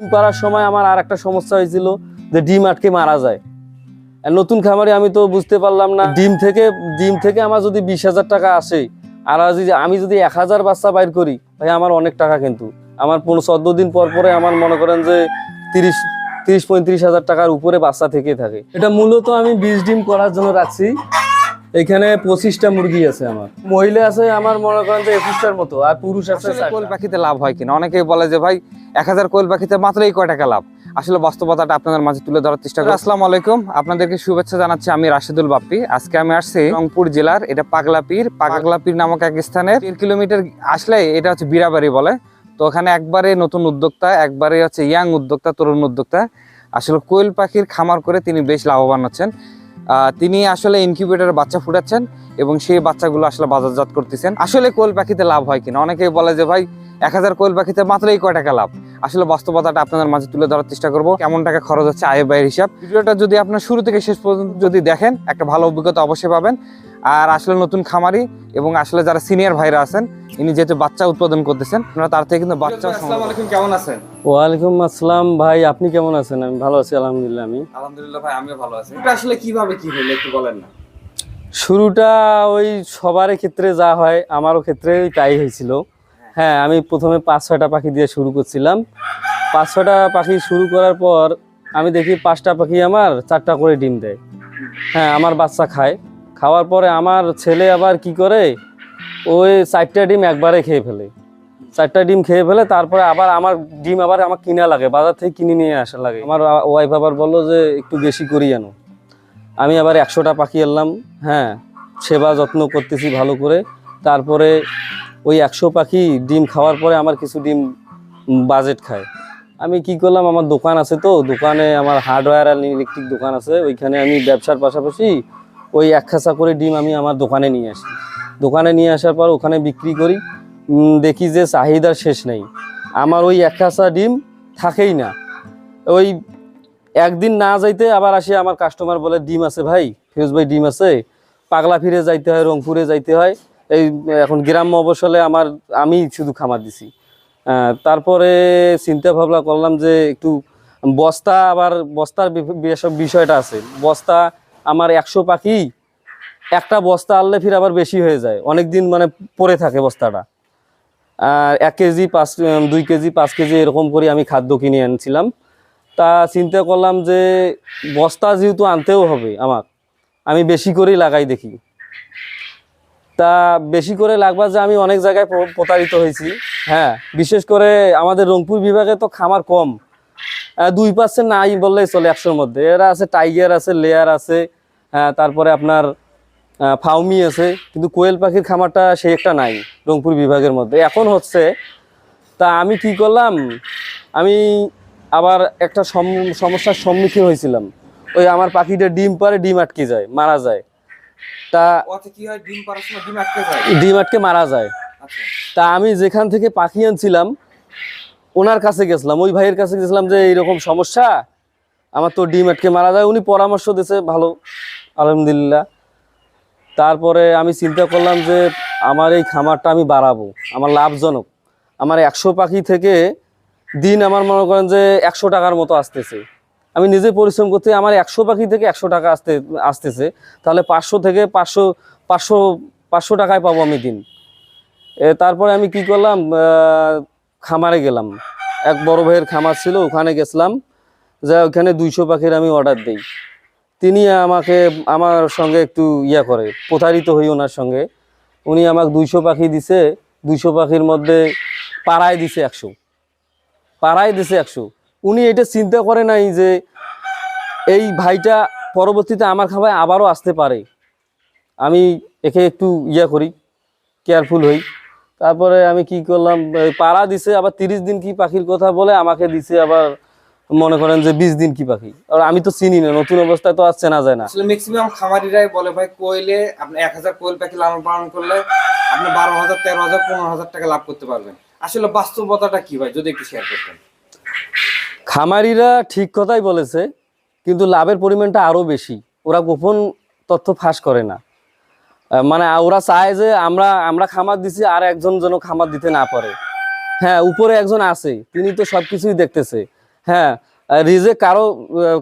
ডিম পাড়ার সময় আমার আর একটা সমস্যা হয়েছিল যে ডিম আটকে মারা যায়। নতুন খামারে আমি তো বুঝতে পারলাম না। ডিম থেকে ডিম থেকে আমার যদি বিশ হাজার টাকা আসে, আর আমি যদি এক হাজার বাচ্চা বাইর করি, ভাই আমার অনেক টাকা কিন্তু। আমার পনেরো চোদ্দ দিন পর পরে আমার মনে করেন যে তিরিশ তিরিশ পঁয়ত্রিশ হাজার টাকার উপরে বাচ্চা থেকে থাকে। এটা মূলত আমি বিশ ডিম করার জন্য রাখছি। এখানে পঁচিশটা মুরগি আছে আমার। মহিলা আছে আমার মনে করেন যে একুশটার মতো আর পুরুষ আছে কোয়েল পাখিতে লাভ হয় কিনা? অনেকেই বলে যে ভাই এক হাজার কোয়েল পাখিতে মাত্রই কয় টাকা লাভ? আসলে বাস্তবতাটা আপনাদের মাঝে তুলে ধরার চেষ্টা করি। আসসালামু আলাইকুম। আপনাদেরকে শুভেচ্ছা জানাচ্ছি আমি রাশেদুল বাপ্পি। আজকে আমি আসছি রংপুর জেলার এটা পাগলাপীর পাগলাপীর নামক এক স্থানে। তিন কিলোমিটার আসলে এটা হচ্ছে বিরাবাড়ি বলে। তো ওখানে একবারে নতুন উদ্যোক্তা একবারে হচ্ছে ইয়াং উদ্যোক্তা তরুণ উদ্যোক্তা। আসলে কোয়েল পাখির খামার করে তিনি বেশ লাভবান হচ্ছেন। তিনি আসলে ইনকিউবেটারে বাচ্চা ফুটাচ্ছেন এবং সেই বাচ্চাগুলো আসলে বাজারজাত করতেছেন। আসলে কোয়েল পাখিতে লাভ হয় কিনা? অনেকে বলে যে, ভাই, এক হাজার কোয়েল পাখিতে মাত্রই কয় টাকা লাভ? আসলে বাস্তবতাটা আপনাদের মাঝে তুলে ধরার চেষ্টা করব। কেমন টাকা খরচ হচ্ছে আয় ব্যয়ের হিসাব? ভিডিওটা যদি আপনার শুরু থেকে শেষ পর্যন্ত যদি দেখেন, একটা ভালো অভিজ্ঞতা অবশ্যই পাবেন। আর আসলে নতুন খামারি এবং আসলে যারা সিনিয়র ভাইরা আছেন ইনি যেহেতু বাচ্চা উৎপাদন করতেছেন আপনারা তার থেকে কিন্তু বাচ্চা আসসালামু আলাইকুম কেমন আছেন? ওয়ালাইকুম আসসালাম ভাই আপনি কেমন আছেন? আমি ভালো আছি আলহামদুলিল্লাহ আমি। আলহামদুলিল্লাহ ভাই আমিও ভালো আছি। এটা আসলে কীভাবে কি হলো একটু বলেন না। শুরুটা ওই সবার ক্ষেত্রে যা হয় আমারও ক্ষেত্রে ওই তাই হয়েছিল। হ্যাঁ আমি প্রথমে পাঁচ ছয়টা পাখি দিয়ে শুরু করছিলাম। পাঁচ ছয়টা পাখি শুরু করার পর আমি দেখি পাঁচটা পাখি আমার চারটা করে ডিম দেয়। হ্যাঁ আমার বাচ্চা খায়। খাওয়ার পরে আমার ছেলে আবার কি করে? ওই চারটা ডিম একবারে খেয়ে ফেলে। চারটা ডিম খেয়ে ফেলে, তারপরে আবার আমার ডিম আবার আমার কিনা লাগে, বাজার থেকে কিনে নিয়ে আসা লাগে। আমার ওয়াইফ আবার বলল যে, একটু বেশি করি আনো। আমি আবার একশোটা পাখি আনলাম হ্যাঁ সেবা যত্ন করতেছি ভালো করে। তারপরে ওই একশো পাখি ডিম খাওয়ার পরে আমার কিছু ডিম বাজেট খায়। আমি কি করলাম, আমার দোকান আছে তো, দোকানে আমার হার্ডওয়্যার আর ইলেকট্রিক দোকান আছে। ওইখানে আমি ব্যবসার পাশাপাশি ওই এক খাঁচা করে ডিম আমি আমার দোকানে নিয়ে আসি। দোকানে নিয়ে আসার পর ওখানে বিক্রি করি। দেখি যে চাহিদার শেষ নেই। আমার ওই এক খাঁচা ডিম থাকেই না। ওই একদিন না যাইতে আবার আসি আমার কাস্টমার বলে, ডিম আছে ভাই, ফিরোজ ভাই, ডিম আছে। পাগলা ফিরে যাইতে হয়, রংপুরে যাইতে হয়। এই, এখন গ্রাম্য অবসলে আমার, আমি শুধু খামার দিছি। তারপরে চিন্তা ভাবনা করলাম যে একটু বস্তা, আবার বস্তার বিষয়টা আছে। বস্তা আমার একশো পাখি, একটা বস্তা আনলে ফির আবার বেশি হয়ে যায়। অনেক দিন মানে পড়ে থাকে বস্তাটা। আর এক কেজি, পাঁচ দুই কেজি, পাঁচ কেজি এরকম করে আমি খাদ্য কিনে আনছিলাম। তা চিন্তা করলাম যে বস্তা যেহেতু আনতেও হবে আমার আমি বেশি করেই লাগাই দেখি। তা বেশি করে লাগবা যে আমি অনেক জায়গায় প্রতারিত হয়েছি। হ্যাঁ বিশেষ করে আমাদের রংপুর বিভাগে তো খামার কম। দুই পার্সেন্ট নাই বললেই চলে একশোর মধ্যে। এরা আছে টাইগার আছে লেয়ার আছে তারপরে আপনার ফাউমি আছে কিন্তু কোয়েল পাখির খামারটা সেই একটা নাই রংপুর বিভাগের মধ্যে। এখন হচ্ছে তা আমি কি করলাম? আমি আবার একটা সম- সমস্যার সম্মুখীন হয়েছিলাম। ওই আমার পাখিটা ডিম পারে ডিম আটকে যায় মারা যায়। তা ডিম আটকে ডিম আটকে মারা যায়। আচ্ছা। তা আমি যেখান থেকে পাখি আনছিলাম ওনার কাছে গেছিলাম, ওই ভাইয়ের কাছে গেছিলাম যে এইরকম সমস্যা, আমার তো ডিম আটকে মারা যায়, উনি পরামর্শ দিয়েছে, ভালো, আলহামদুলিল্লাহ। তারপরে আমি চিন্তা করলাম যে আমার এই খামারটা আমি বাড়াবো, আমার লাভজনক। আমার একশো পাখি থেকে দিন আমার মনে করেন যে একশো টাকার মতো আসতেছে। আমি নিজে পরিশ্রম করতে, আমার একশো পাখি থেকে একশো টাকা আসতে, আসতেছে, তাহলে পাঁচশো থেকে পাঁচশো পাঁচশো পাঁচশো টাকায় পাবো আমি দিন। তারপরে আমি কি করলাম খামারে গেলাম। এক বড় ভাইয়ের খামার ছিল, ওখানে গেছিলাম। যা ওখানে দুইশো পাখির আমি অর্ডার দিই। তিনি আমাকে, আমার সঙ্গে একটু ইয়া করে, প্রতারিত হই ওনার সঙ্গে। উনি আমাকে দুইশো পাখি দিছে, দুইশো পাখির মধ্যে পাড়ায় দিছে একশো। পাড়ায় দিছে একশো। উনি এটা চিন্তা করে নাই যে এই ভাইটা পরবর্তীতে আমার খাবায় আবারও আসতে পারে। আমি একে একটু ইয়া করি কেয়ারফুল হই। তারপরে আমি কি করলাম পাড়া দিছে আবার তিরিশ দিন কি পাখির কথা বলে আমাকে দিছে আবার মনে করেন যে বিশ দিন কি পাখি। আর আমি তো চিনি না নতুন অবস্থায় তো আর চেনা যায় না। আসলে ম্যাক্সিমাম খামারিরাই বলে ভাই কোয়েলে আপনি এক হাজার কোয়েল পাখি লালন পালন করলে আপনি বারো হাজার তেরো হাজার পনেরো হাজার টাকা লাভ করতে পারবেন। আসলে বাস্তবতাটা কি ভাই যদি একটু শেয়ার করতেন। খামারিরা ঠিক কথাই বলেছে কিন্তু লাভের পরিমাণটা আরও বেশি। ওরা গোপন তথ্য ফাঁস করে না। মানে ওরা চায় যে আমরা আমরা খামার দিছি আর একজন যেন খামার দিতে না পারে। হ্যাঁ উপরে একজন আছে, তিনি তো সবকিছুই দেখতেছে। হ্যাঁ রিজে কারও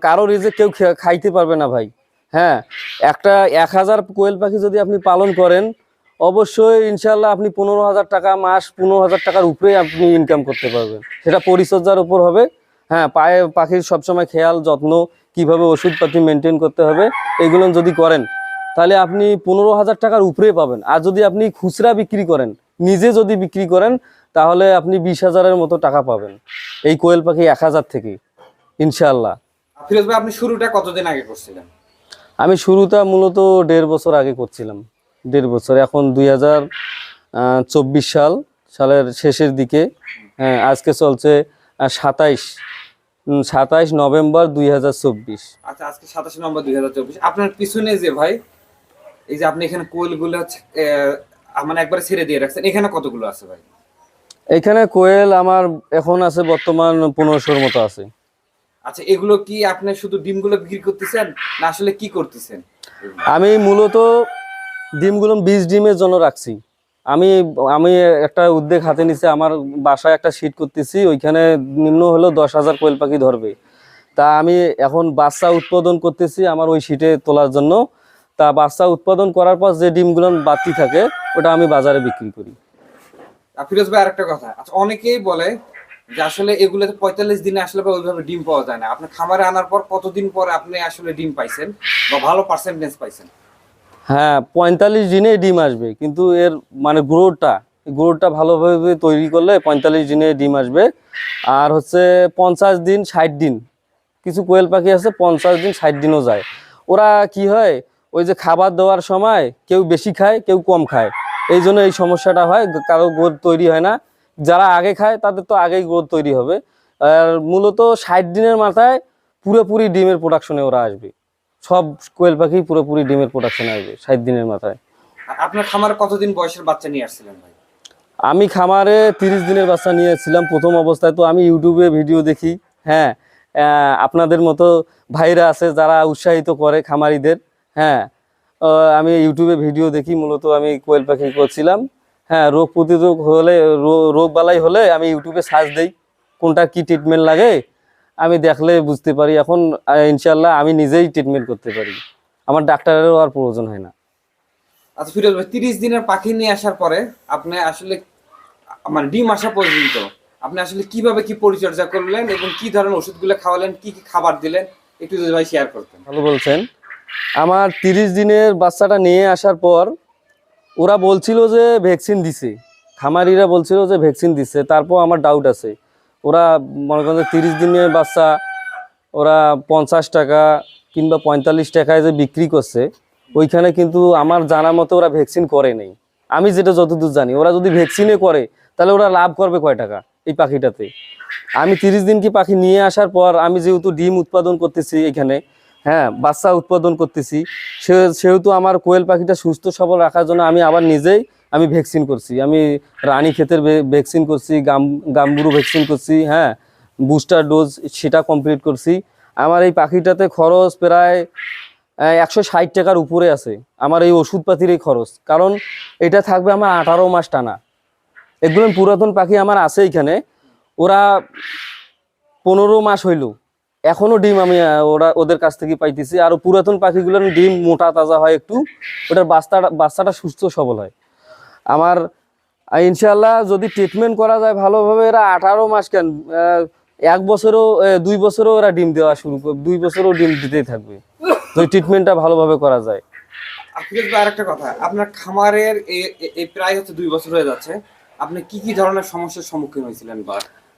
কারও রিজে কেউ খাইতে পারবে না ভাই। হ্যাঁ একটা এক হাজার কোয়েল পাখি যদি আপনি পালন করেন, অবশ্যই ইনশাল্লাহ আপনি পনেরো হাজার টাকা মাস পনেরো হাজার টাকার উপরে আপনি ইনকাম করতে পারবেন। সেটা পরিচর্যার উপর হবে। হ্যাঁ পায়ে, পাখির সবসময় খেয়াল, যত্ন, কীভাবে ওষুধপাতি মেনটেন করতে হবে, এগুলো যদি করেন তাহলে আপনি পনেরো হাজার টাকার উপরে পাবেন। আর যদি আপনি খুচরা বিক্রি করেন নিজে যদি বিক্রি করেন তাহলে আপনি বিশ হাজারের মতো টাকা পাবেন। এই কোয়েল পাখি এক হাজার থেকে ইনশাল্লাহ ফিরোজ ভাই আপনি শুরুটা কতদিন আগে করছিলেন? আমি শুরুটা মূলত দেড় বছর আগে করছিলাম। দেড় বছর এখন দুই হাজার চব্বিশ সাল সালের শেষের দিকে। হ্যাঁ আজকে চলছে সাতাইশ সাতাইশ নভেম্বর দুই হাজার চব্বিশ। আচ্ছা আজকে সাতাশে নম্বর দুই হাজার চব্বিশ। আপনার পিছনে যে ভাই এই যে আপনি এখানে কোয়েলগুলো হচ্ছে আহ, মানে একবারে ছেড়ে দিয়ে রাখছেন। এখানে কতগুলো আছে ভাই? এখানে কোয়েল আমার এখন আছে বর্তমান পনেরোশোর মতো আছে। আচ্ছা এগুলো কি আপনি শুধু ডিমগুলো বিক্রি করতেছেন না আসলে কি করতেছেন? আমি মূলত ডিমগুলো বীজ ডিমের জন্য রাখছি। আমি আমি একটা উদ্যোগ হাতে নিছি আমার বাসায় একটা শীট করতেছি ওইখানে নিম্ন হলো দশ হাজার কোয়েল পাখি ধরবে। তা আমি এখন বাচ্চা উৎপাদন করতেছি আমার ওই শীটে তোলার জন্য। তা বাচ্চা উৎপাদন করার পর যে ডিমগুলো বাড়তি থাকে ওটা আমি বাজারে বিক্রি করি। ফিরোজ ভাই আরেকটা কথা। আচ্ছা অনেকেই বলে যে আসলে এগুলোতে পঁয়তাল্লিশ দিনে আসলে ওইভাবে ডিম পাওয়া যায় না। আপনি খামারে আনার পর কতদিন পরে আপনি আসলে ডিম পাইছেন বা ভালো পার্সেন্টেজ পাইছেন? হ্যাঁ পঁয়তাল্লিশ দিনে ডিম আসবে কিন্তু এর মানে গ্রোথটা গ্রোথটা ভালোভাবে তৈরি করলে পঁয়তাল্লিশ দিনে ডিম আসবে। আর হচ্ছে পঞ্চাশ দিন ষাট দিন কিছু কোয়েল পাখি আছে পঞ্চাশ দিন ষাট দিনও যায়। ওরা কি হয় ওই যে খাবার দেওয়ার সময় কেউ বেশি খায় কেউ কম খায়। এই জন্য এই সমস্যাটা হয় কারও গ্রোথ তৈরি হয় না। যারা আগে খায় তাদের তো আগেই গ্রোথ তৈরি হবে। আর মূলত ষাট দিনের মাথায় পুরোপুরি ডিমের প্রোডাকশনে ওরা আসবে। সব কোয়েল পাখি পুরোপুরি ডিমের প্রোডাকশনে আসবে ষাট দিনের মাথায়। আপনার খামারে কতদিন বয়সের বাচ্চা নিয়ে আসছিলেন ভাই? আমি খামারে তিরিশ দিনের বাচ্চা নিয়েছিলাম প্রথম অবস্থায় তো আমি ইউটিউবে ভিডিও দেখি। হ্যাঁ আপনাদের মতো ভাইরা আছে যারা উৎসাহিত করে খামারিদের। হ্যাঁ আমি ইউটিউবে ভিডিও দেখি মূলত আমি কোয়েল পাখি করছিলাম। হ্যাঁ রোগ প্রতিরোধ হলে রোগ বালাই হলে আমি ইউটিউবে সার্চ দেই কোনটা কি ট্রিটমেন্ট লাগে। আমি দেখলে বুঝতে পারি এখন ইনশাল্লাহ আমি নিজেই ট্রিটমেন্ট করতে পারি। আমার ডাক্তারেরও আর প্রয়োজন হয় না। আচ্ছা ফিরোজ ভাই তিরিশ দিনের পাখি নিয়ে আসার পরে আপনি আসলে মানে ডিম আসা পর্যন্ত আপনি আসলে কীভাবে কি পরিচর্যা করলেন এবং কি ধরনের ওষুধগুলো খাওয়ালেন কি কি খাবার দিলেন একটু যদি ভাই শেয়ার করতেন। ভালো বলছেন। আমার তিরিশ দিনের বাচ্চাটা নিয়ে আসার পর ওরা বলছিল যে ভ্যাকসিন দিছে। খামারিরা বলছিল যে ভ্যাকসিন দিছে। তারপর আমার ডাউট আছে। ওরা মনে করেন তিরিশ দিনের বাচ্চা, ওরা পঞ্চাশ টাকা কিংবা পঁয়তাল্লিশ টাকায় যে বিক্রি করছে, ওইখানে কিন্তু আমার জানা মতো ওরা ভ্যাকসিন করে নেই। আমি যেটা যতদূর জানি, ওরা যদি ভ্যাকসিনে করে, তাহলে ওরা লাভ করবে কয় টাকা এই পাখিটাতে? আমি তিরিশ দিন কি পাখি নিয়ে আসার পর আমি যেহেতু ডিম উৎপাদন করতেছি এখানে হ্যাঁ বাচ্চা উৎপাদন করতেছি। সেহেতু আমার কোয়েল পাখিটা সুস্থ, সবল রাখার জন্য আমি আবার নিজেই আমি ভ্যাকসিন করছি। আমি রানী ক্ষেতের ভ্যাকসিন করছি, গাম, গাম্বুরু ভ্যাকসিন করছি হ্যাঁ বুস্টার ডোজ সেটা কমপ্লিট করছি। আমার এই পাখিটাতে খরচ প্রায় একশো ষাট টাকার উপরে আছে। আমার এই ওষুধপাতির এই খরচ। কারণ এটা থাকবে আমার আঠারো মাস টানা। একদম পুরাতন পাখি আমার আছে এখানে। ওরা পনেরো মাস হইল। এখনও ডিম আমি ওরা, ওদের কাছ থেকে পাইতেছি। আর পুরাতন পাখিগুলোর ডিম মোটা তাজা হয় একটু। ওটার বাচ্চাটা বাচ্চাটা সুস্থ সবল হয়। আমার ইনশাল্লাহ যদি ট্রিটমেন্ট করা যায় ভালোভাবে, এরা আঠারো মাস কেন এক বছরও দুই বছরও এরা ডিম দেওয়া শুরু করবে দুই বছরও ডিম দিতেই থাকবে। যদি ট্রিটমেন্টটা ভালোভাবে করা যায়। আর আরেকটা কথা। আপনার খামারের প্রায় হচ্ছে দুই বছর হয়ে যাচ্ছে। আপনি কি কি ধরনের সমস্যার সম্মুখীন হয়েছিলেন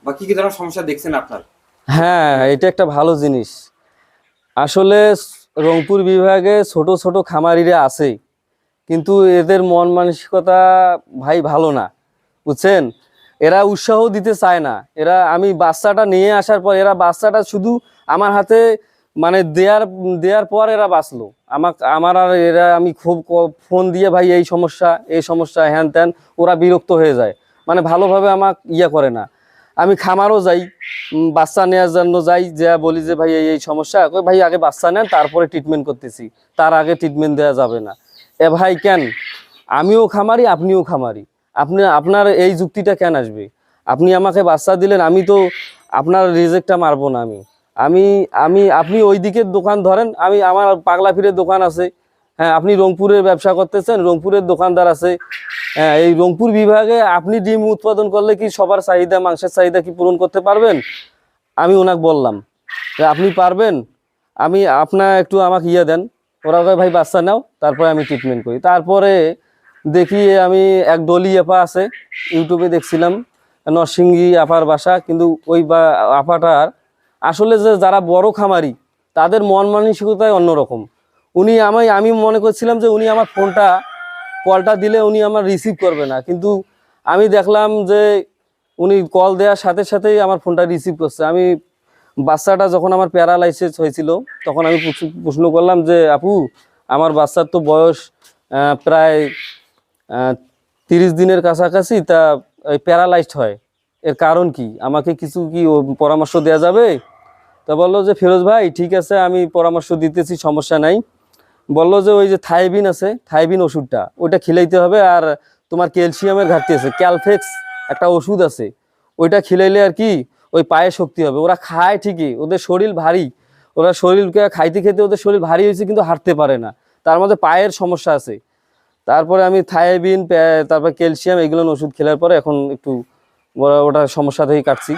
বা কি কি ধরনের সমস্যা দেখছেন আপনার? হ্যাঁ এটা একটা ভালো জিনিস। আসলে রংপুর বিভাগে ছোট ছোট খামারিরা আছে কিন্তু এদের মন মানসিকতা ভাই ভালো না, বুঝছেন? এরা উৎসাহ দিতে চায় না। এরা, আমি বাচ্চাটা নিয়ে আসার পর এরা বাচ্চাটা শুধু আমার হাতে মানে দেয়ার দেওয়ার পর এরা বাঁচলো। আমার আমার আর এরা, আমি খুব ফোন দিয়ে ভাই এই সমস্যা এই সমস্যা, হ্যান ত্যান, ওরা বিরক্ত হয়ে যায়। মানে ভালোভাবে আমাকে ইয়ে করে না। আমি খামারও যাই বাচ্চা নেওয়ার জন্য যাই, যা বলি যে ভাই, এই সমস্যা। ভাই, আগে বাচ্চা নেন, তারপরে ট্রিটমেন্ট করতেছি। তার আগে ট্রিটমেন্ট দেওয়া যাবে না। এ ভাই, কেন? আমিও খামারি, আপনিও খামারি। আপনি, আপনার এই যুক্তিটা কেন আসবে? আপনি আমাকে বাচ্চা দিলেন, আমি তো আপনার রিজেক্টটা মারবো না আমি। আমি আমি, আপনি ওই দিকের দোকান ধরেন, আমি আমার পাগলা ফিরের দোকান আছে। হ্যাঁ আপনি রংপুরের ব্যবসা করতেছেন, রংপুরের দোকানদার আছে। হ্যাঁ এই রংপুর বিভাগে আপনি ডিম উৎপাদন করলে কি সবার চাহিদা, মাংসের চাহিদা কি পূরণ করতে পারবেন? আমি ওনাকে বললাম যে, আপনি পারবেন? আমি আপনার একটু আমাকে ইয়ে দেন। ওরা ভাই, বাচ্চা নাও, তারপরে আমি ট্রিটমেন্ট করি। তারপরে দেখি আমি এক ডলি আপা আছে, ইউটিউবে দেখছিলাম, নরসিংহী আপার বাসা, কিন্তু ওই বা, আপাটার আসলে যে যারা বড় খামারি, তাদের মন মানসিকতাই অন্যরকম। উনি আমি আমি মনে করছিলাম যে উনি আমার ফোনটা কলটা দিলে উনি আমার রিসিভ করবে না। কিন্তু আমি দেখলাম যে উনি কল দেওয়ার সাথে সাথেই আমার ফোনটা রিসিভ করছে। আমি বাচ্চাটা যখন আমার প্যারালাইসিস হয়েছিল, তখন আমি প্রশ্ন- করলাম যে, আপু, আমার বাচ্চার তো বয়স প্রায় তিরিশ দিনের কাছাকাছি, তা প্যারালাইজড হয়। এর কারণ কি? আমাকে কিছু কি পরামর্শ দেওয়া যাবে? তা বলল যে, ফিরোজ ভাই, ঠিক আছে, আমি পরামর্শ দিতেছি, সমস্যা নাই। বলল যে ওই যে থাইবিন আছে, থাইবিন ওষুধটা, ওইটা খিলাইতে হবে আর তোমার ক্যালসিয়ামের ঘাটতি আছে, ক্যালফেক্স একটা ওষুধ আছে, ওইটা খিলাইলে আর কি ওই পায়ে শক্তি হবে। ওরা খায় ঠিকই, ওদের শরীর ভারী, ওরা শরীরকে খাইতে খেতে ওদের শরীর ভারী হয়েছে কিন্তু হাঁটতে পারে না, তার মধ্যে পায়ের সমস্যা আছে। তারপরে আমি থায়াবিন তারপর ক্যালসিয়াম এগুলো ওষুধ খেলার পরে এখন একটু ওটা সমস্যা থেকে কাটছি।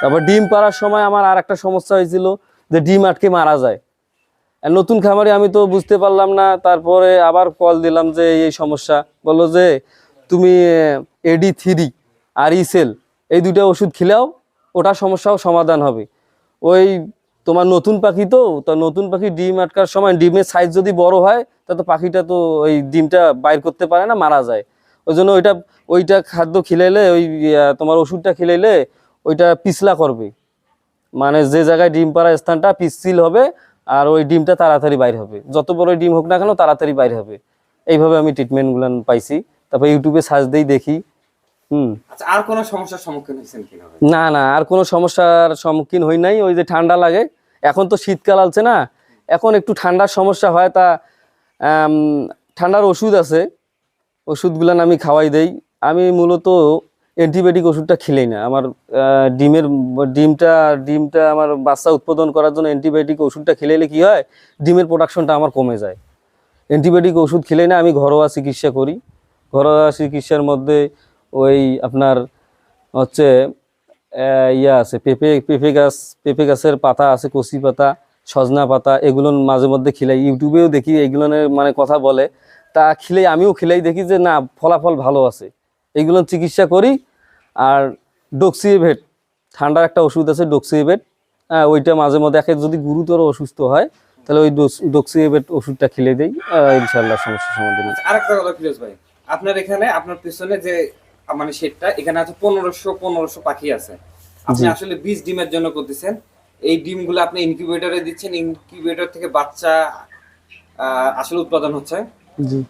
তারপর ডিম পাড়ার সময় আমার আর একটা সমস্যা হয়েছিল যে ডিম আটকে মারা যায়। নতুন খামারে আমি তো বুঝতে পারলাম না, তারপরে আবার কল দিলাম যে এই সমস্যা। বলল যে, তুমি এডি থ্রি আর ইসেল এই দুটা ওষুধ খেলেও, ওটা সমস্যাও সমাধান হবে। ওই তোমার নতুন পাখি তো, তা নতুন পাখি ডিম আটকার সময় ডিমের সাইজ যদি বড় হয়, তা তো পাখিটা তো ওই ডিমটা বাইর করতে পারে না, মারা যায়। ওই জন্য ওইটা ওইটা খাদ্য খিলাইলে, ওই তোমার ওষুধটা খিলাইলে, ওইটা পিছলা করবে। মানে যে জায়গায় ডিম পাড়া স্থানটা পিচ্ছিল হবে আর ওই ডিমটা তাড়াতাড়ি বাইর হবে। যত বড় ডিম হোক না কেন তাড়াতাড়ি বাইর হবে। এইভাবে আমি ট্রিটমেন্টগুলো পাইছি। তারপর ইউটিউবে সার্চ দিই দেখি। হুম। আচ্ছা আর কোনো সমস্যার সম্মুখীন হয়েছেন কিনা না না আর কোনো সমস্যার সম্মুখীন হই নাই। ওই যে ঠান্ডা লাগে। এখন তো শীতকাল আছে না। এখন একটু ঠান্ডার সমস্যা হয় তা ঠান্ডার ওষুধ আছে। ওষুধগুলান আমি খাওয়াই দেই। আমি মূলত অ্যান্টিবায়োটিক ওষুধটা খেলেই না। আমার ডিমের, ডিমটা ডিমটা আমার বাচ্চা উৎপাদন করার জন্য অ্যান্টিবায়োটিক ওষুধটা খেলেলে কি হয়? ডিমের প্রোডাকশনটা আমার কমে যায়। অ্যান্টিবায়োটিক ওষুধ খেলেই না আমি ঘরোয়া চিকিৎসা করি। ঘরোয়া চিকিৎসার মধ্যে ওই আপনার হচ্ছে ইয়া আছে, পেঁপে পেঁপে গাছ, পেঁপে গাছের পাতা আছে, কচি পাতা, সজনা পাতা, এগুলো মাঝে মধ্যে খিলাই। ইউটিউবেও দেখি, এগুলো মানে কথা বলে। তা খিলাই, আমিও খিলাই দেখি যে না, ফলাফল ভালো আছে। এইগুলো চিকিৎসা করি। আর ডক্সিভেট ঠান্ডার একটা ওষুধ আছে ডক্সিভেট। হ্যাঁ ওইটা মাঝে মধ্যে একে যদি গুরুতর অসুস্থ হয় তাহলে ওই ডক্সিভেট ওষুধটা খেলে দেই। ইনশাল্লাহ সমস্যা সমাধান। আরেকটা কথা ফিরোজ ভাই আপনার এখানে আপনার পিছনে যে মানে শেডটা এখানে আছে পনেরোশো পনেরোশো পাখি আছে। আপনি আসলে বীজ ডিমের জন্য করতেছেন। এই ডিমগুলো আপনি ইনকিউবেটরে দিচ্ছেন ইনকিউবেটর থেকে বাচ্চা আহ, আসলে উৎপাদন হচ্ছে। জি।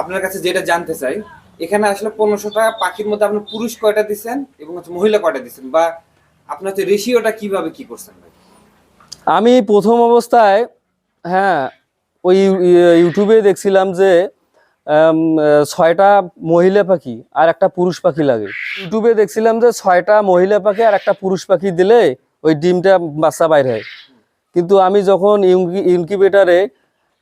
আপনার কাছে যেটা জানতে চাই এখানে আসলে পনেরোশোটা পাখির মধ্যে আপনি পুরুষ কয়টা দিচ্ছেন এবং হচ্ছে মহিলা কয়টা দিচ্ছেন বা আপনার হচ্ছে রেশিওটা কীভাবে কি করছেন আমি প্রথম অবস্থায় হ্যাঁ ওই ইউ- ইউটিউবে দেখছিলাম যে ছয়টা মহিলা পাখি আর একটা পুরুষ পাখি লাগে। ইউটিউবে দেখছিলাম যে ছয়টা মহিলা পাখি আর একটা পুরুষ পাখি দিলে ওই ডিমটা বাচ্চা বাইর হয়। কিন্তু আমি যখন ইনকিউবেটারে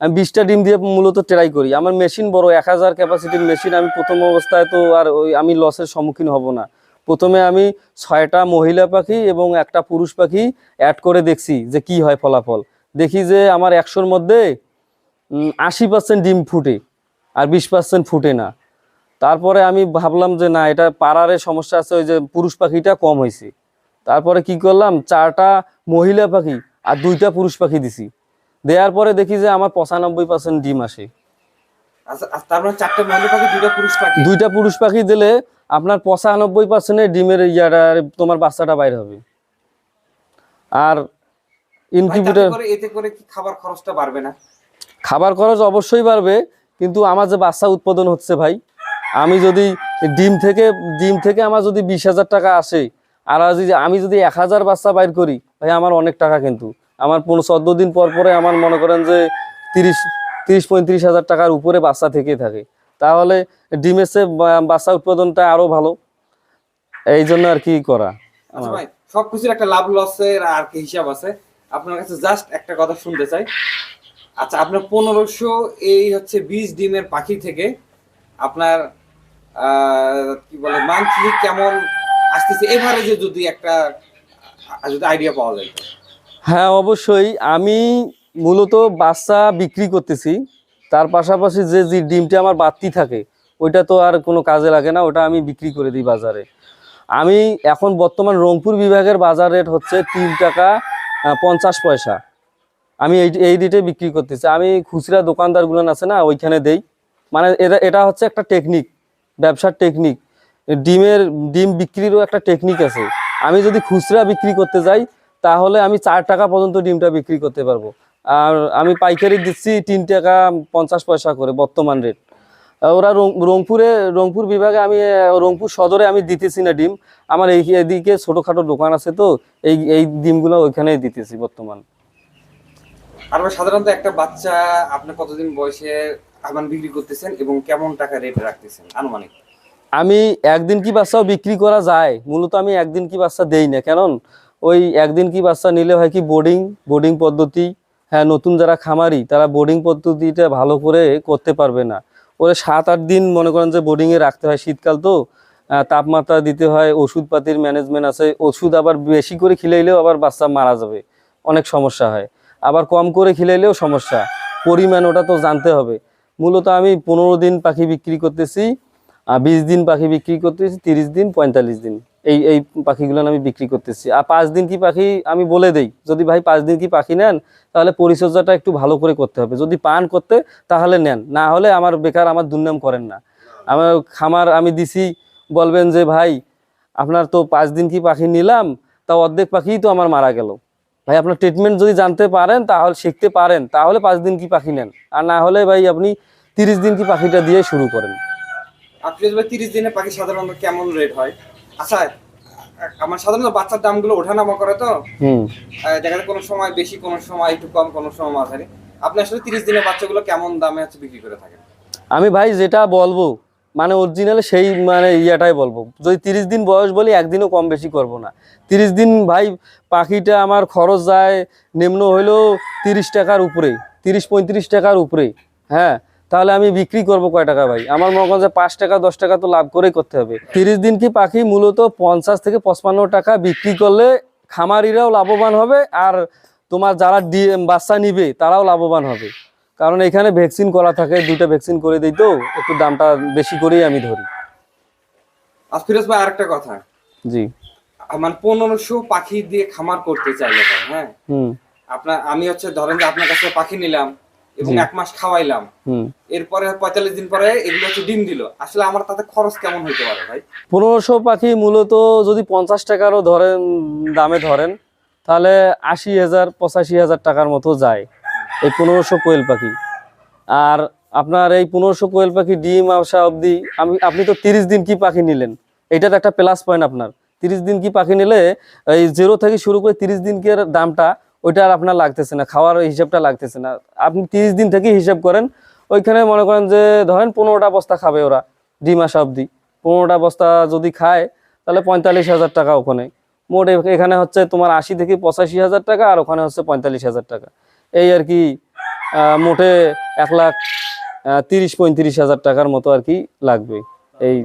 আমি বিশটা ডিম দিয়ে মূলত ট্রাই করি। আমার মেশিন বড়, এক হাজার ক্যাপাসিটির মেশিন আমি প্রথম অবস্থায় তো আর ওই আমি লসের সম্মুখীন হব না। প্রথমে আমি ছয়টা মহিলা পাখি এবং একটা পুরুষ পাখি অ্যাড করে দেখছি যে কি হয় ফলাফল। দেখি যে আমার একশোর মধ্যে আশি পার্সেন্ট ডিম ফুটে আর বিশ পার্সেন্ট ফুটে না। তারপরে আমি ভাবলাম যে না, এটা পাড়ারে সমস্যা আছে, ওই যে পুরুষ পাখিটা কম হয়েছে তারপরে কি করলাম, চারটা মহিলা পাখি আর দুইটা পুরুষ পাখি দিছি। দেওয়ার পরে দেখি যে আমার পঁচানব্বই পার্সেন্ট ডিম আসে। আচ্ছা আচ্ছা, মানে দুইটা পুরুষ পাখি? দিলে আপনার পঁচানব্বই পার্সেন্টের ডিমের ইয়াটা তোমার বাচ্চাটা বাইর হবে। আর ভাই, ইনকিউবেটর এতে করে কি খাবার খরচটা বাড়বে না? খাবার খরচ অবশ্যই বাড়বে কিন্তু আমার যে বাচ্চা উৎপাদন হচ্ছে ভাই আমি যদি ডিম থেকে ডিম থেকে আমার যদি বিশ হাজার টাকা আসে আর আমি যদি এক হাজার বাচ্চা বাইর করি ভাই আমার অনেক টাকা কিন্তু। আমার পনেরো চোদ্দ দিন পর পরে আমার মনে করেন যে তিরিশ তিরিশ পঁয়ত্রিশ হাজার টাকার উপরে বাচ্চা থেকে থাকে। তাহলে ডিমের চেয়ে বাচ্চা উৎপাদনটা আরও ভালো। এই জন্য আর কি করা। আচ্ছা সবকিছুর একটা লাভ লসের আর কি হিসাব আছে। আপনার কাছে জাস্ট একটা কথা শুনতে চাই। আচ্ছা আপনার পনেরোশো এই হচ্ছে বিশ ডিমের পাখি থেকে আপনার কি বলে মান্থলি কেমন আসতেছে? এভারেজে যদি একটা যদি আইডিয়া পাওয়া যায়। হ্যাঁ অবশ্যই। আমি মূলত বাচ্চা বিক্রি করতেছি। তার পাশাপাশি যে যে ডিমটা আমার বাড়তি থাকে, ওইটা তো আর কোনো কাজে লাগে না, ওটা আমি বিক্রি করে দিই বাজারে। আমি এখন বর্তমান রংপুর বিভাগের বাজার রেট হচ্ছে তিন টাকা পঞ্চাশ পয়সা। আমি এই এই রেটে বিক্রি করতেছি। আমি খুচরা দোকানদারগুলো আছে না, ওইখানে দেই। মানে এটা এটা হচ্ছে একটা টেকনিক, ব্যবসার টেকনিক। ডিমের, ডিম বিক্রিরও একটা টেকনিক আছে। আমি যদি খুচরা বিক্রি করতে যাই তাহলে আমি চার টাকা পর্যন্ত ডিমটা বিক্রি করতে পারব। আর আমি পাইকারি দিচ্ছি তিন টাকা পঞ্চাশ পয়সা করে বর্তমান রেট ওরা রংপুরে রংপুর বিভাগে আমি রংপুর সদরে আমি দিতেছি না ডিম। আমার এই এদিকে ছোটোখাটো দোকান আছে তো এই এই ডিমগুলো ওইখানেই দিতেছি বর্তমান। আর সাধারণত একটা বাচ্চা আপনি কতদিন বয়সে আমান বিক্রি করতেছেন এবং কেমন টাকা রেট রাখতেছেন আনুমানিক? আমি একদিন কি বাচ্চাও বিক্রি করা যায়? মূলত আমি একদিন কি বাচ্চা দেই না। কেন ওই একদিন কি বাচ্চা নিলে হয় কি বোর্ডিং বোর্ডিং পদ্ধতি? হ্যাঁ নতুন যারা খামারি, তারা বোর্ডিং পদ্ধতিটা ভালো করে করতে পারবে না। ওরে সাত আট দিন মনে করেন যে বোর্ডিংয়ে রাখতে হয়। শীতকাল তো তাপমাত্রা দিতে হয়, ওষুধপাতির ম্যানেজমেন্ট আছে। ওষুধ আবার বেশি করে খিলাইলেও আবার বাচ্চা মারা যাবে। অনেক সমস্যা হয়। আবার কম করে খিলাইলেও সমস্যা। পরিমাণ ওটা তো জানতে হবে। মূলত আমি পনেরো দিন পাখি বিক্রি করতেছি বিশ দিন পাখি বিক্রি করতেছি, তিরিশ দিন, পঁয়তাল্লিশ দিন। এই এই পাখিগুলো আমি বিক্রি করতেছি। আর পাঁচ দিন কি পাখি আমি বলে দেই, যদি ভাই পাঁচ দিন কি পাখি নেন, তাহলে পরিচর্যাটা একটু ভালো করে করতে হবে। যদি পান করতে, তাহলে নেন। না হলে আমার বেকার আমার দুর্নাম করেন না। আমার খামার আমি দিছি, বলবেন যে, ভাই, আপনার তো পাঁচ দিন কি পাখি নিলাম, তা অর্ধেক পাখিই তো আমার মারা গেল। ভাই, আপনার ট্রিটমেন্ট যদি জানতে পারেন, তাহলে, শিখতে পারেন, তাহলে পাঁচ দিন কি পাখি নেন। আর না হলে ভাই, আপনি তিরিশ দিন কি পাখিটা দিয়ে শুরু করেন। আপনি তিরিশ দিনে পাখি সাধারণত কেমন রেট হয়? আচ্ছা আমার সাধারণত বাচ্চার দামগুলো ওঠানামা করে তো। দেখা যায় কোনো সময় বেশি কোনো সময় একটু কম কোনো সময় মাঝারি। আপনি আসলে তিরিশ দিনের বাচ্চাগুলো কেমন দামে হচ্ছে বিক্রি করে থাকেন? আমি ভাই যেটা বলব মানে অরিজিনাল সেই মানে ইয়াটাই বলব। যদি তিরিশ দিন বয়স বলি একদিনও কম বেশি করব না। তিরিশ দিন ভাই পাখিটা আমার খরচ যায় নিম্ন হইলেও তিরিশ টাকার উপরে তিরিশ পঁয়ত্রিশ টাকার উপরে হ্যাঁ। তাহলে আমি বিক্রি করব কয় টাকা ভাই? আমার মনে করেন যে পাঁচ টাকা দশ টাকা তো লাভ করেই করতে হবে। তিরিশ দিন কি পাখি মূলত পঞ্চাশ থেকে পঁচপান্ন টাকা বিক্রি করলে খামারিরাও লাভবান হবে আর তোমার যারা বাচ্চা নিবে তারাও লাভবান হবে। কারণ এখানে ভ্যাকসিন করা থাকে দুটো ভ্যাকসিন করে দিই তো একটু দামটা বেশি করেই আমি ধরি। আর ফিরোজ ভাই আরেকটা কথা। জি। আমার পনেরোশো পাখি দিয়ে খামার করতে চাইলে হ্যাঁ? হুম। আপনার আমি হচ্ছে ধরেন যে আপনার কাছে পাখি নিলাম এবং এক মাস খাওয়াইলাম। এরপরে পঁয়তাল্লিশ দিন পরে এগুলো হচ্ছে ডিম দিল। আসলে আমার তাতে খরচ কেমন হইতে পারে ভাই? পনেরোশো পাখি মূলত যদি পঞ্চাশ টাকারও ধরেন দামে ধরেন তাহলে আশি হাজার পঁচাশি হাজার টাকার মতো যায় এই পনেরোশো কোয়েল পাখি। আর আপনার এই পনেরোশো কোয়েল পাখি ডিম আসা অবধি আমি আপনি তো তিরিশ দিন কি পাখি নিলেন? এইটার একটা প্লাস পয়েন্ট আপনার। তিরিশ দিন কি পাখি নিলে এই জিরো থেকে শুরু করে তিরিশ দিনকের দামটা ওইটা আর আপনার লাগতেছে না, খাওয়ার ওই হিসাবটা লাগতেছে না। আপনি তিরিশ দিন থেকে হিসাব করেন, ওইখানে মনে করেন যে ধরেন পনেরোটা বস্তা খাবে ওরা, ডিম আসা অবধি। পনেরোটা বস্তা যদি খায়, তাহলে পঁয়তাল্লিশ হাজার টাকা ওখানে। মোট এখানে হচ্ছে তোমার আশি থেকে পঁচাশি হাজার টাকা, আর ওখানে হচ্ছে পঁয়তাল্লিশ হাজার টাকা। এই আর কি মোটে এক লাখ তিরিশ পঁয়ত্রিশ হাজার টাকার মতো আর কি লাগবে। এই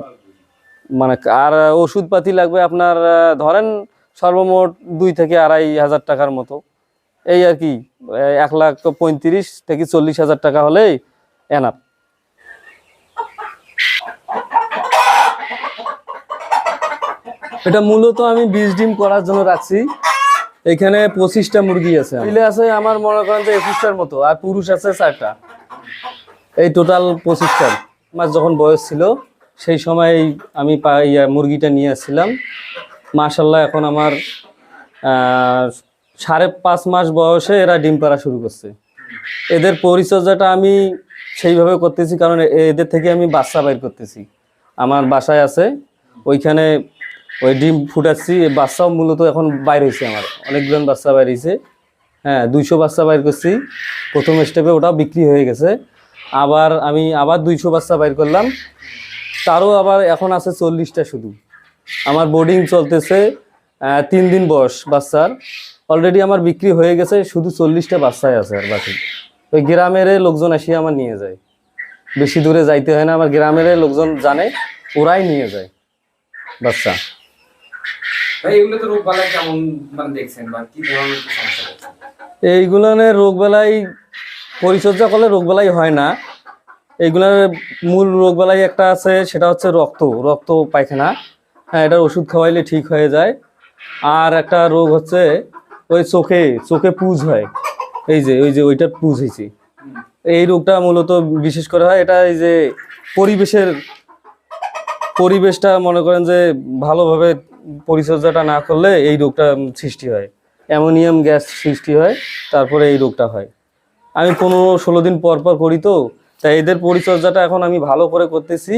মানে আর ওষুধপাতি লাগবে আপনার ধরেন সর্বমোট দুই থেকে আড়াই হাজার টাকার মতো। এই আর কি এক লাখ পঁয়ত্রিশ থেকে চল্লিশ হাজার টাকা হলেই এনাফ। এটা মূলত আমি বীজ ডিম করার জন্য রাখছি। এখানে পঁচিশটা মুরগি আছে। মিলে আছে আমার মনে করেন যে একুশটার মতো আর পুরুষ আছে চারটা। এই টোটাল পঁচিশটা। আমার যখন বয়স ছিল সেই সময় আমি মুরগিটা নিয়ে আসছিলাম। মার্শাল্লাহ এখন আমার আহ, সাড়ে পাঁচ মাস বয়সে এরা ডিম পাড়া শুরু করছে। এদের পরিচর্যাটা আমি সেইভাবে করতেছি কারণ এদের থেকে আমি বাচ্চা বাইর করতেছি। আমার বাসায় আছে, ওইখানে ওই ডিম ফুটাচ্ছি বাচ্চাও মূলত এখন বাইর হয়েছে আমার। অনেকগুলো বাচ্চা বাইর হয়েছে হ্যাঁ দুইশো বাচ্চা বাইর করছি। প্রথম স্টেপে ওটাও বিক্রি হয়ে গেছে। আবার আমি আবার দুইশো বাচ্চা বাইর করলাম। তারও আবার এখন আছে চল্লিশটা শুধু। আমার বোর্ডিং চলতেছে তিন দিন বয়স বাচ্চার। অলরেডি আমার বিক্রি হয়ে গেছে শুধু চল্লিশটা বাচ্চাই আছে আর বাকি। ওই গ্রামের লোকজন আসিয়ে আমার নিয়ে যায়। বেশি দূরে যাইতে হয় না আমার গ্রামের লোকজন জানে ওরাই নিয়ে যায় বাচ্চা। মানে এইগুলানের রোগবেলাই পরিচর্যা করলে রোগবেলাই হয় না। এইগুলার মূল রোগবেলাই একটা আছে সেটা হচ্ছে রক্ত রক্ত পায়খানা। হ্যাঁ এটার ওষুধ খাওয়াইলে ঠিক হয়ে যায়। আর একটা রোগ হচ্ছে ওই চোখে চোখে পুজ হয়। এই যে, ওই যে ওইটার পুজ হয়েছে এই রোগটা মূলত বিশেষ করে হয়, এটা এই যে পরিবেশের, পরিবেশটা মনে করেন যে ভালোভাবে পরিচর্যাটা না করলে এই রোগটা সৃষ্টি হয়। অ্যামোনিয়াম গ্যাস সৃষ্টি হয়, তারপরে এই রোগটা হয়। আমি পনেরো, ষোলো দিন পর পর করি তো, তাই এদের পরিচর্যাটা এখন আমি ভালো করে করতেছি।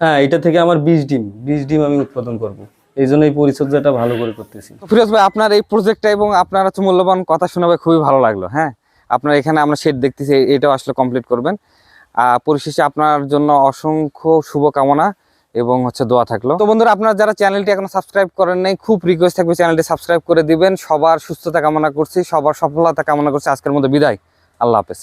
হ্যাঁ এটা থেকে আমার বীজ ডিম বীজ ডিম আমি উৎপাদন করব। এই জন্য এই পরিচর্যাটা ভালো করে করতেছি। ফিরোজ ভাই, আপনার এই প্রজেক্টটা এবং আপনার হচ্ছে মূল্যবান কথা শোনা ভাই খুবই ভালো লাগল হ্যাঁ? আপনার এখানে আমরা শেড দেখতেছি এটাও আসলে কমপ্লিট করবেন। পরিশেষে আপনার জন্য অসংখ্য শুভকামনা এবং হচ্ছে দোয়া থাকল। তো বন্ধুরা, আপনারা যারা চ্যানেলটি এখনও সাবস্ক্রাইব করেন নাই, খুব রিকোয়েস্ট থাকবে চ্যানেলটি সাবস্ক্রাইব করে দিবেন। সবার সুস্থতা কামনা করছি, সবার সফলতা কামনা করছি। আজকের মতো বিদায়। আল্লাহ হাফেজ।